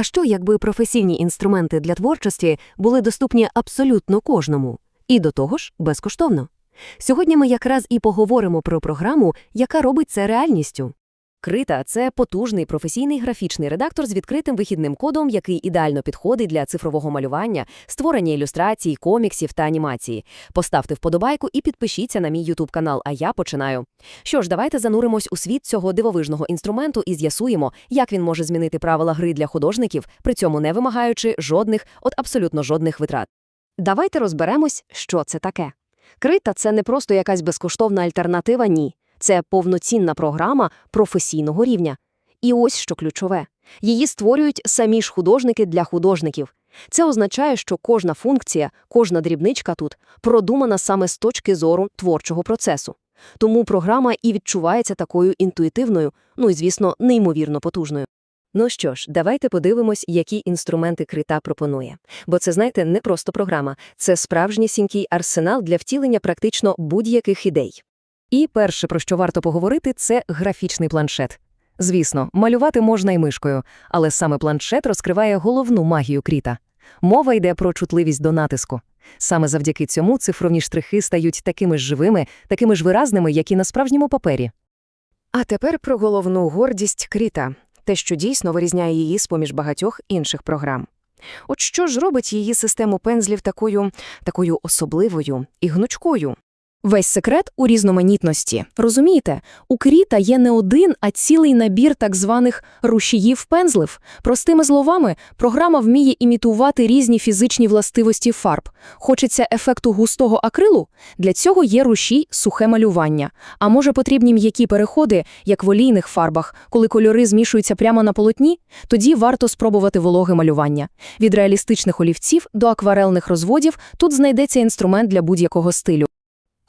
А що, якби професійні інструменти для творчості були доступні абсолютно кожному, і до того ж безкоштовно? Сьогодні ми якраз і поговоримо про програму, яка робить це реальністю. Крита це потужний професійний графічний редактор з відкритим вихідним кодом, який ідеально підходить для цифрового малювання, створення ілюстрацій, коміксів та анімації. Поставте вподобайку і підпишіться на мій ютуб канал. А я починаю. Що ж, давайте зануримось у світ цього дивовижного інструменту і з'ясуємо, як він може змінити правила гри для художників, при цьому не вимагаючи жодних, от абсолютно жодних витрат. Давайте розберемось, що це таке. Крита це не просто якась безкоштовна альтернатива, ні. Це повноцінна програма професійного рівня. І ось що ключове. Її створюють самі ж художники для художників. Це означає, що кожна функція, кожна дрібничка тут продумана саме з точки зору творчого процесу. Тому програма і відчувається такою інтуїтивною, ну і, звісно, неймовірно потужною. Ну що ж, давайте подивимось, які інструменти крита пропонує. Бо це, знаєте, не просто програма, це справжнісінький арсенал для втілення практично будь-яких ідей. І перше, про що варто поговорити, це графічний планшет. Звісно, малювати можна і мишкою, але саме планшет розкриває головну магію кріта. Мова йде про чутливість до натиску. Саме завдяки цьому цифрові штрихи стають такими ж живими, такими ж виразними, як і на справжньому папері. А тепер про головну гордість Кріта те, що дійсно вирізняє її з-поміж багатьох інших програм. От що ж робить її систему пензлів такою, такою особливою і гнучкою? Весь секрет у різноманітності. Розумієте, у Кріта є не один, а цілий набір так званих рушіїв пензлів. Простими словами, програма вміє імітувати різні фізичні властивості фарб. Хочеться ефекту густого акрилу? Для цього є рушій сухе малювання. А може потрібні м'які переходи, як в олійних фарбах, коли кольори змішуються прямо на полотні? Тоді варто спробувати вологе малювання. Від реалістичних олівців до акварельних розводів тут знайдеться інструмент для будь-якого стилю.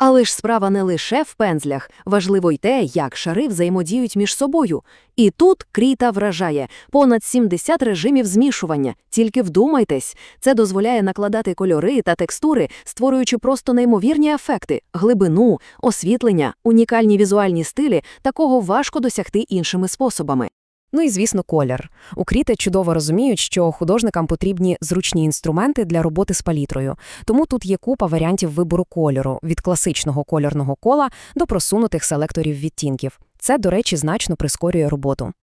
Але ж справа не лише в пензлях, важливо й те, як шари взаємодіють між собою. І тут кріта вражає понад 70 режимів змішування. Тільки вдумайтесь, це дозволяє накладати кольори та текстури, створюючи просто неймовірні ефекти, глибину, освітлення, унікальні візуальні стилі, такого важко досягти іншими способами. Ну і, звісно, колір. У кріти чудово розуміють, що художникам потрібні зручні інструменти для роботи з палітрою. Тому тут є купа варіантів вибору кольору – від класичного кольорного кола до просунутих селекторів відтінків. Це, до речі, значно прискорює роботу.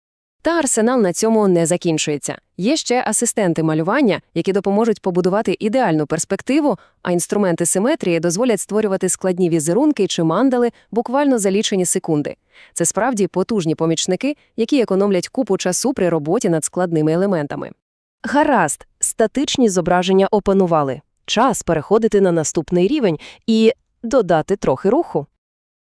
Та арсенал на цьому не закінчується. Є ще асистенти малювання, які допоможуть побудувати ідеальну перспективу, а інструменти симетрії дозволять створювати складні візерунки чи мандали буквально за лічені секунди. Це справді потужні помічники, які економлять купу часу при роботі над складними елементами. Гаразд, статичні зображення опанували. Час переходити на наступний рівень і додати трохи руху.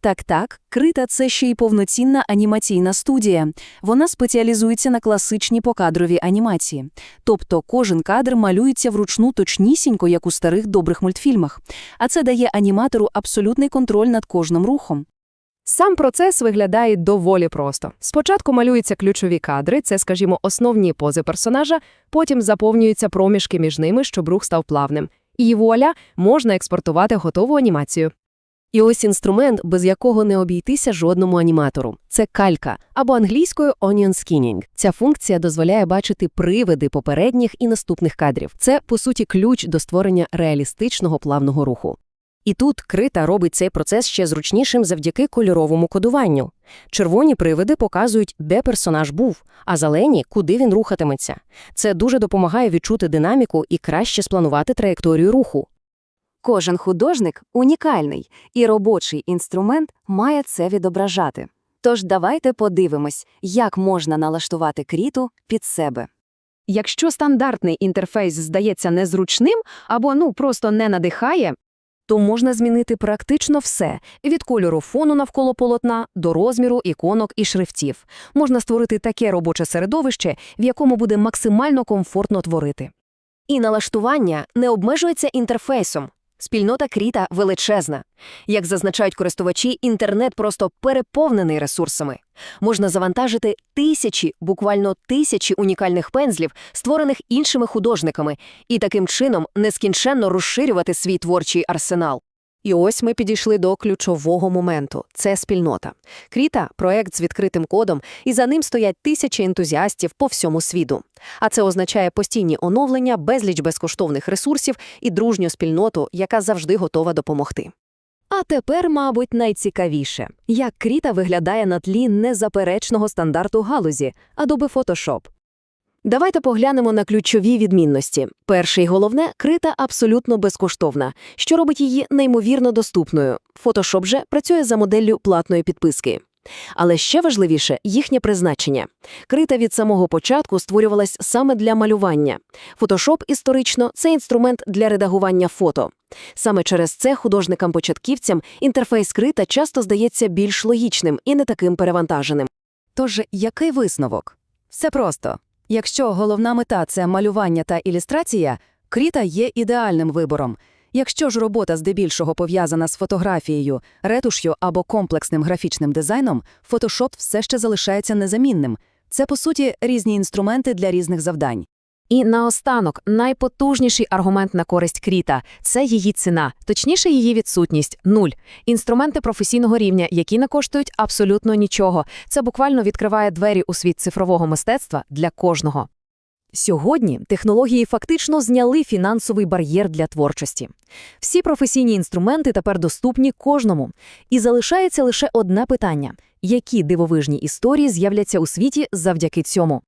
Так-так, Крита – це ще й повноцінна анімаційна студія. Вона спеціалізується на класичній покадровій анімації. Тобто кожен кадр малюється вручну точнісінько, як у старих добрих мультфільмах. А це дає аніматору абсолютний контроль над кожним рухом. Сам процес виглядає доволі просто. Спочатку малюються ключові кадри, це, скажімо, основні пози персонажа, потім заповнюються проміжки між ними, щоб рух став плавним. І вуаля, можна експортувати готову анімацію. І ось інструмент, без якого не обійтися жодному аніматору. Це калька, або англійською onion skinning. Ця функція дозволяє бачити привиди попередніх і наступних кадрів. Це, по суті, ключ до створення реалістичного плавного руху. І тут крита робить цей процес ще зручнішим завдяки кольоровому кодуванню. Червоні привиди показують, де персонаж був, а зелені – куди він рухатиметься. Це дуже допомагає відчути динаміку і краще спланувати траєкторію руху. Кожен художник унікальний, і робочий інструмент має це відображати. Тож давайте подивимось, як можна налаштувати кріту під себе. Якщо стандартний інтерфейс здається незручним або ну просто не надихає, то можна змінити практично все – від кольору фону навколо полотна до розміру іконок і шрифтів. Можна створити таке робоче середовище, в якому буде максимально комфортно творити. І налаштування не обмежується інтерфейсом. Спільнота Кріта величезна. Як зазначають користувачі, інтернет просто переповнений ресурсами. Можна завантажити тисячі, буквально тисячі унікальних пензлів, створених іншими художниками, і таким чином нескінченно розширювати свій творчий арсенал. І ось ми підійшли до ключового моменту – це спільнота. Кріта – проект з відкритим кодом, і за ним стоять тисячі ентузіастів по всьому світу. А це означає постійні оновлення, безліч безкоштовних ресурсів і дружню спільноту, яка завжди готова допомогти. А тепер, мабуть, найцікавіше – як Кріта виглядає на тлі незаперечного стандарту галузі – Adobe Photoshop. Давайте поглянемо на ключові відмінності. Перше і головне – Крита абсолютно безкоштовна, що робить її неймовірно доступною. Photoshop же працює за моделлю платної підписки. Але ще важливіше – їхнє призначення. Крита від самого початку створювалась саме для малювання. Photoshop історично – це інструмент для редагування фото. Саме через це художникам-початківцям інтерфейс Крита часто здається більш логічним і не таким перевантаженим. Тож, який висновок? Все просто. Якщо головна мета – це малювання та ілюстрація, Кріта є ідеальним вибором. Якщо ж робота здебільшого пов'язана з фотографією, ретуш'ю або комплексним графічним дизайном, Photoshop все ще залишається незамінним. Це, по суті, різні інструменти для різних завдань. І наостанок, найпотужніший аргумент на користь Кріта – це її ціна, точніше її відсутність – нуль. Інструменти професійного рівня, які не коштують абсолютно нічого. Це буквально відкриває двері у світ цифрового мистецтва для кожного. Сьогодні технології фактично зняли фінансовий бар'єр для творчості. Всі професійні інструменти тепер доступні кожному. І залишається лише одне питання – які дивовижні історії з'являться у світі завдяки цьому?